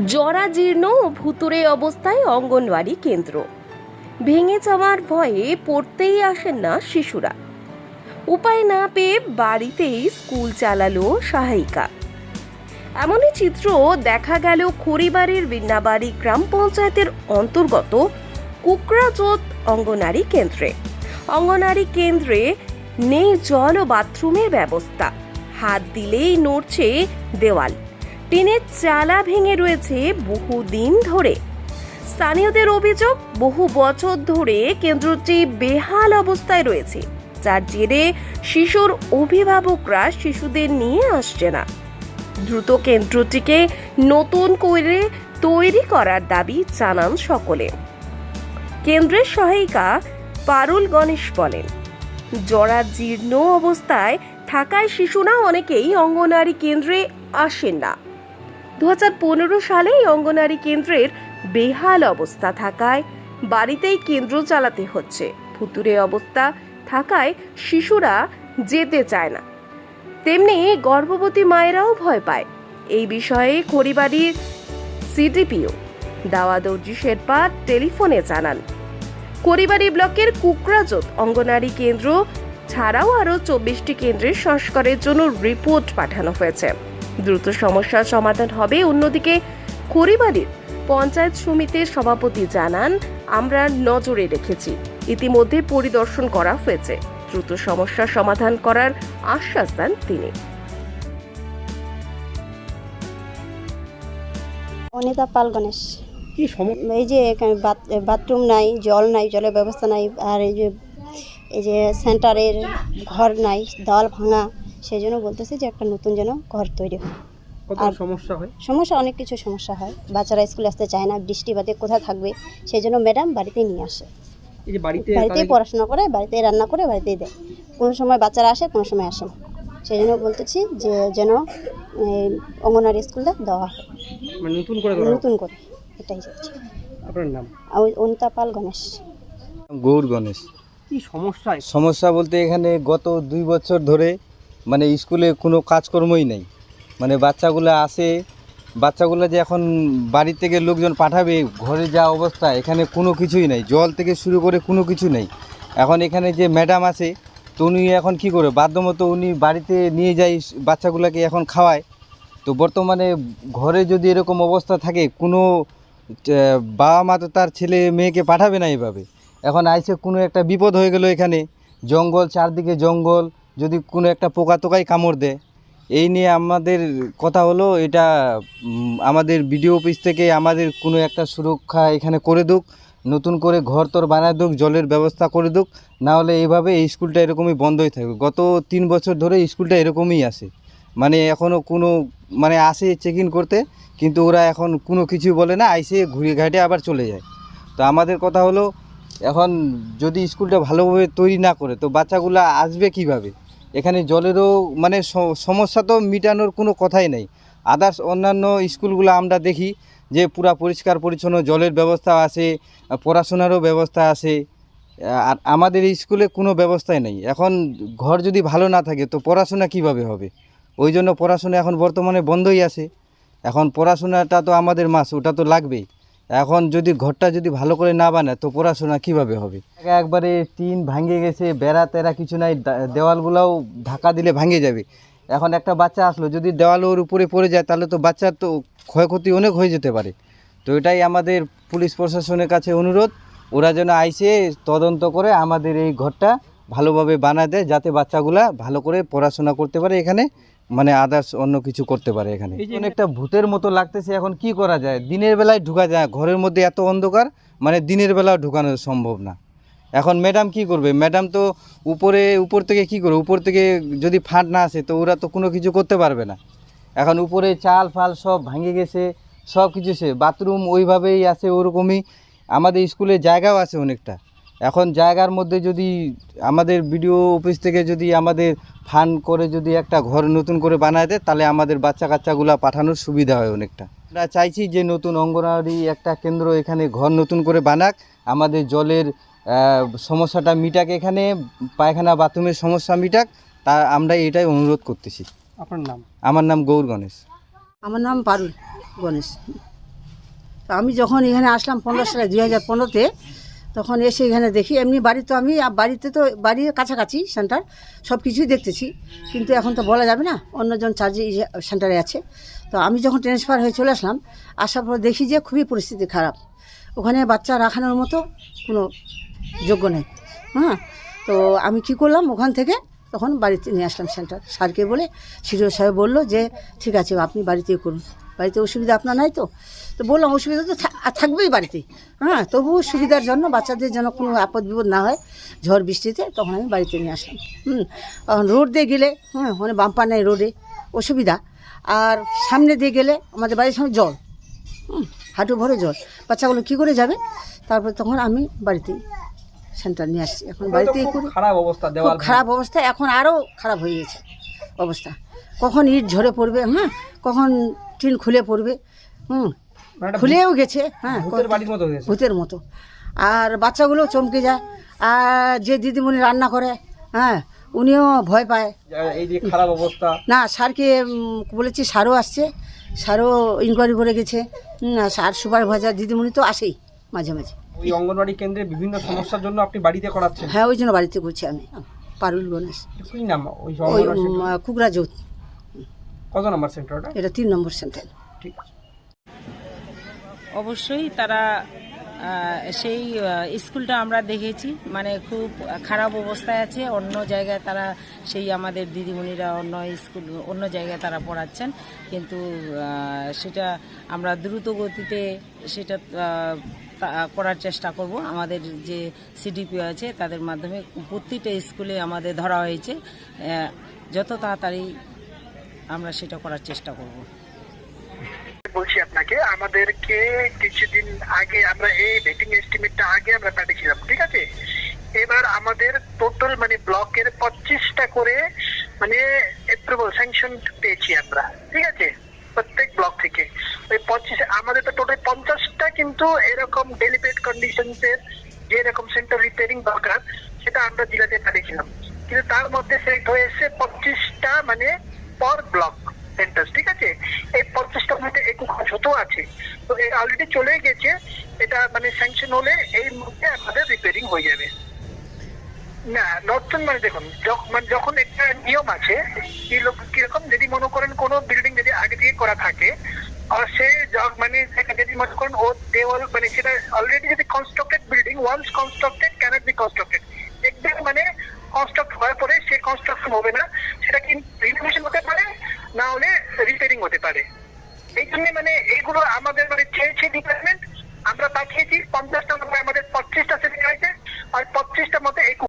জরাজীর্ণ ও ভুতুরে অবস্থায় অঙ্গনওয়াড়ি কেন্দ্র। ভেঙে যাওয়ার ভয়ে পড়তেই আসেন না শিশুরা। উপায় না পেয়ে বাড়িতেই স্কুল চালালো সহায়িকা। এমনই চিত্র দেখা গেল খড়িবাড়ির বিন্নাবাড়ি গ্রাম পঞ্চায়েতের অন্তর্গত কুকরাজোত অঙ্গনারী কেন্দ্রে। অঙ্গনারী কেন্দ্রে নেই জল ও বাথরুমের ব্যবস্থা। হাত দিলেই নড়ছে দেওয়াল। টিনের চালা ভেঙে রয়েছে বহুদিন ধরে। স্থানীয়দের অভিযোগ, বহু বছর ধরে কেন্দ্রটি বেহাল অবস্থায় রয়েছে, যার জেরে শিশুর অভিভাবকরা শিশুদের নিয়ে আসছে না। দ্রুত কেন্দ্রটিকে নতুন করে তৈরি করার দাবি জানান সকলে। কেন্দ্রের সহায়িকা পারুল গণেশ বলেন জরাজীর্ণ অবস্থায় থাকায় শিশুরা অনেকেই অঙ্গনারী কেন্দ্রে আসেন না। দু সালে অঙ্গনারী কেন্দ্রের বেহাল অবস্থা থাকায় বাড়িতেই কেন্দ্র চালাতে হচ্ছে। ফুতুরে অবস্থা থাকায় শিশুরা যেতে চায় না। তেমনি গর্ভবতী মায়েরাও ভয় পায়। এই বিষয়ে খড়িবাড়ির সিডিপিও দাওয়াদর্জি শেরপা টেলিফোনে জানান। খড়িবাড়ি ব্লকের কুকরাজত অঙ্গনারী কেন্দ্র ছাড়াও আরও চব্বিশটি কেন্দ্রের সংস্কারের জন্য রিপোর্ট পাঠানো হয়েছে। দ্রুত সমস্যার সমাধান হবে। অন্যদিকে খড়িবাড়ির পঞ্চায়েত সমিতির সভাপতি জানান আমরা নজরে রেখেছি। ইতিমধ্যে পরিদর্শন করা হয়েছে। দ্রুত সমস্যার সমাধান করার আশ্বাস দেন তিনি। অনিতা পাল গণেশ। কি সমস্যা? এই যে এখানে বাথরুম নাই জল নাই জলের ব্যবস্থা নাই আর এই যে এই যে সেন্টারের ঘর নাই দেওয়াল ভাঙা সেই জন্য বলতেছি যে একটা নতুন যেন ঘর তৈরি হয়। কত আর- সমস্যা হয়? সমস্যা অনেক কিছু সমস্যা হয়। বাচ্চারা স্কুলে আসতে চায় না বৃষ্টি বাদে কোথায় থাকবে সেই জন্য ম্যাডাম বাড়িতে নিয়ে আসে। এই যে বাড়িতে বাড়িতেই পড়াশোনা করে বাড়িতেই রান্না করে বাড়িতেই দেয়। কোনো সময় বাচ্চারা আসে কোনো সময় আসে না। সেই জন্য বলতেছি যে যেন অঙ্গনওয়াড়ি স্কুলটা দেওয়া হয়। মানে নতুন করে নতুন করে এটাই চাইছি আপনার নাম? অনিতা পাল গণেশ। গৌর গণেশ। কি সমস্যা? সমস্যা বলতে এখানে গত দুই বছর ধরে মানে স্কুলে কোনো কাজকর্মই নেই। মানে বাচ্চাগুলো আসে, বাচ্চাগুলো যে এখন বাড়ি থেকে লোকজন পাঠাবে, ঘরে যা অবস্থা, এখানে কোনো কিছুই নেই। জল থেকে শুরু করে কোনো কিছু নেই। এখন এখানে যে ম্যাডাম আছে, তো উনি এখন কি করে? বাধ্যমতো উনি বাড়িতে নিয়ে যায় বাচ্চাগুলোকে এখন খাওয়ায়। তো বর্তমানে ঘরে যদি এরকম অবস্থা থাকে, কোনো বাবা মা তো তার ছেলে মেয়েকে পাঠাবে না এভাবে। এখন আইসে কোনো একটা বিপদ হয়ে গেল এখানে। জঙ্গল, চারদিকে জঙ্গল যদি কোনো একটা পোকা টোকাই কামড় দেয়, এই নিয়ে আমাদের কথা হলো, এটা আমাদের বিডিও অফিস থেকে আমাদের কোনো একটা সুরক্ষা এখানে করে দুক, নতুন করে ঘর তোর বানায় দুক, জলের ব্যবস্থা করে দুক, না হলে এইভাবে এই স্কুলটা এরকমই বন্ধই থাকবে। গত তিন বছর ধরে স্কুলটা এরকমই আছে। মানে এখনও কোনো মানে আসে চেক ইন করতে, কিন্তু ওরা এখন কোনো কিছু বলে না, আইসে ঘুরে ঘাটে আবার চলে যায়। তো আমাদের কথা হলো, এখন যদি স্কুলটা ভালোভাবে তৈরি না করে, তো বাচ্চাগুলো আসবে কীভাবে? এখানে জলেরও মানে সমস্যা তো মিটানোর কোনো কথাই নেই। আদার্স অন্যান্য স্কুলগুলো আমরা দেখি যে পুরা পরিষ্কার পরিচ্ছন্ন জলের ব্যবস্থা আছে, পড়াশোনারও ব্যবস্থা আছে আর আমাদের স্কুলে কোনো ব্যবস্থাই নেই। এখন ঘর যদি ভালো না থাকে তো পড়াশোনা কীভাবে হবে? ওই জন্য পড়াশোনা এখন বর্তমানে বন্ধই আছে। এখন পড়াশোনাটা তো আমাদের মাস ওটা তো লাগবেই। এখন যদি ঘরটা যদি ভালো করে না বানায়, তো পড়াশোনা কীভাবে হবে? একবারে টিন ভাঙে গেছে, বেড়া তেরা কিছু নাই দেওয়ালগুলোও ঢাকা দিলে ভাঙে যাবে। এখন একটা বাচ্চা আসলো, যদি দেওয়াল ওর উপরে পড়ে যায়, তাহলে তো বাচ্চার তো ক্ষয়ক্ষতি অনেক হয়ে যেতে পারে। তো এটাই আমাদের পুলিশ প্রশাসনের কাছে অনুরোধ, ওরা যেন আইসে তদন্ত করে আমাদের এই ঘরটা ভালোভাবে বানা দেয়, যাতে বাচ্চাগুলা ভালো করে পড়াশোনা করতে পারে এখানে। মানে আদার্স অন্য কিছু করতে পারে এখানে। এই যে- অনেকটা ভূতের মতো লাগতেছে এখন কি করা যায়? দিনের বেলায় ঢুকা যায় ঘরের মধ্যে এত অন্ধকার মানে দিনের বেলাও ঢুকানো সম্ভব না। এখন ম্যাডাম কি করবে? ম্যাডাম তো উপরে উপর থেকে কি করবে? উপর থেকে যদি ফাঁট না আসে তো ওরা তো কোনো কিছু করতে পারবে না। এখন উপরে চাল ফাল সব ভাঙে গেছে সব কিছু সে। বাথরুম ওইভাবেই আছে ওরকমই। আমাদের স্কুলে জায়গাও আছে অনেকটা। এখন জায়গার মধ্যে যদি আমাদের বিডিও অফিস থেকে যদি আমাদের ফান করে যদি একটা ঘর নতুন করে বানায় দেয় তাহলে আমাদের বাচ্চা কাচ্চাগুলো পাঠানোর সুবিধা হয় অনেকটা। আমরা চাইছি যে নতুন অঙ্গনওয়াড়ি একটা কেন্দ্র এখানে ঘর নতুন করে বানাক আমাদের জলের সমস্যাটা মিটাক এখানে পায়খানা বাথরুমের সমস্যা মিটাক তা আমরা এটাই অনুরোধ করতেছি। আপনার নাম? আমার নাম গৌর গণেশ। আমার নাম পারুল গণেশ। আমি যখন এখানে আসলাম পনেরো সালে দুই হাজার পনেরোতে তখন এসে এখানে দেখি, এমনি বাড়ি তো আমি বাড়িতে তো বাড়ির কাছাকাছি সেন্টার সব কিছুই দেখতেছি। কিন্তু এখন তো বলা যাবে না, অন্যজন চার্জে সেন্টারে আছে। তো আমি যখন ট্রান্সফার হয়ে চলে আসলাম, আসার পর দেখি যে খুবই পরিস্থিতি খারাপ। ওখানে বাচ্চা রাখানোর মতো কোনো যোগ্য নেই। হ্যাঁ তো আমি কি করলাম, ওখান থেকে তখন বাড়িতে নিয়ে আসলাম সেন্টার স্যারকে বলে সিরিয় সাহেব বলল যে, ঠিক আছে, আপনি বাড়িতেই করুন। বাড়িতে অসুবিধা আপনার নাই তো? তো বললাম অসুবিধা তো থাকবেই বাড়িতে। হ্যাঁ তবুও সুবিধার জন্য বাচ্চাদের যেন কোনো আপদ বিপদ না হয় ঝড় বৃষ্টিতে তখন আমি বাড়িতে নিয়ে আসলাম। হুম রোড দিয়ে গেলে হ্যাঁ ওখানে বাম্পার নেই রোডে অসুবিধা। আর সামনে দিয়ে গেলে আমাদের বাড়ির সামনে জল। হুম হাঁটু ভরে জল। বাচ্চাগুলো কী করে যাবে? তারপরে তখন আমি বাড়িতেই সেন্টার নিয়ে আসছি। এখন বাড়িতেই করি। খারাপ অবস্থা খুব খারাপ অবস্থা এখন আরও খারাপ হয়ে গেছে অবস্থা। কখন ইট ঝরে পড়বে হ্যাঁ কখন টিন খুলে পড়বে হুম মানে খুলেও গেছে হ্যাঁ ভূতের মতো হয়েছে। ভূতের মতো। আর বাচ্চাগুলো চমকে যায় আর যে দিদিমণি রান্না করে হ্যাঁ উনিও ভয় পায়। এই যে খারাপ অবস্থা। না স্যারকে বলেছি স্যারও আসছে স্যারও ইনকোয়ারি করে গেছে স্যার সুপারভাইজার দিদিমণি তো আসেই মাঝে মাঝে। ওই অঙ্গনওয়াড়ি কেন্দ্রে বিভিন্ন সমস্যার জন্য আপনি বাড়িতে করাচ্ছেন? হ্যাঁ ওই জন্য বাড়িতে করছি আমি পারুল গণেশ। নাম? ওই কুকরা জোত কত নাম্বার সেন্টার ওটা? এটা তিন নম্বর সেন্টার। ঠিক আছে। অবশ্যই তারা সেই স্কুলটা আমরা দেখেছি। মানে খুব খারাপ অবস্থায় আছে। অন্য জায়গায় তারা সেই আমাদের দিদিমণিরা অন্য স্কুল অন্য জায়গায় তারা পড়াচ্ছেন। কিন্তু সেটা আমরা দ্রুত গতিতে সেটা তা- করার চেষ্টা করব। আমাদের যে সিডিপি আছে তাদের মাধ্যমে প্রতিটা স্কুলে আমাদের ধরা হয়েছে। যত তাড়াতাড়ি আমরা সেটা করার চেষ্টা করব। বলছি আপনাকে, আমাদেরকে কিছুদিন আগে আমরা এই ভেটিং এস্টিমেটটা আগে আমরা পাঠিয়েছিলাম, ঠিক আছে? এবার আমাদের টোটাল মানে ব্লকের পঁচিশটা করে মানে অ্যাপ্রুভাল স্যাংশন পেয়েছি আমরা, ঠিক আছে? প্রত্যেক ব্লক থেকে। ওই পঁচিশ, আমাদের তো টোটাল পঞ্চাশটা কিন্তু এরকম ডেলিবেট কন্ডিশনসের যে এরকম সেন্টার রিপেয়ারিং দরকার, সেটা আমরা জেলাতে পাঠিয়েছিলাম। কিন্তু তার মধ্যে সেট হয়ে এসছে পঁচিশটা মানে পর ব্লক সেন্টার, ঠিক আছে? এই পঞ্চাশটার মধ্যে একটু ছোট আছে। তো এটা অলরেডি চলে গেছে, এটা মানে স্যাংশন হলে এই মধ্যে আমাদের রিপেয়ারিং হয়ে যাবে। না নতুন মানে দেখুন মানে যখন একটা নিয়ম আছে কীরকম যদি মনে করেন কোনো বিল্ডিং যদি আগে থেকে করা থাকে, আর সে মানে যদি মনে করেন ও দেওয়াল মানে সেটা অলরেডি যদি constructed building once constructed can't be constructed একদম মানে কনস্ট্রাক্ট হওয়ার পরে সে কনস্ট্রাকশন হবে না, সেটা কি রিনোভেশন না হলে রিপেয়ারিং হতে পারে। এই জন্য মানে এগুলো আমাদের মানে চেয়েছে ডিপার্টমেন্ট আমরা পাঠিয়েছি পঞ্চাশটা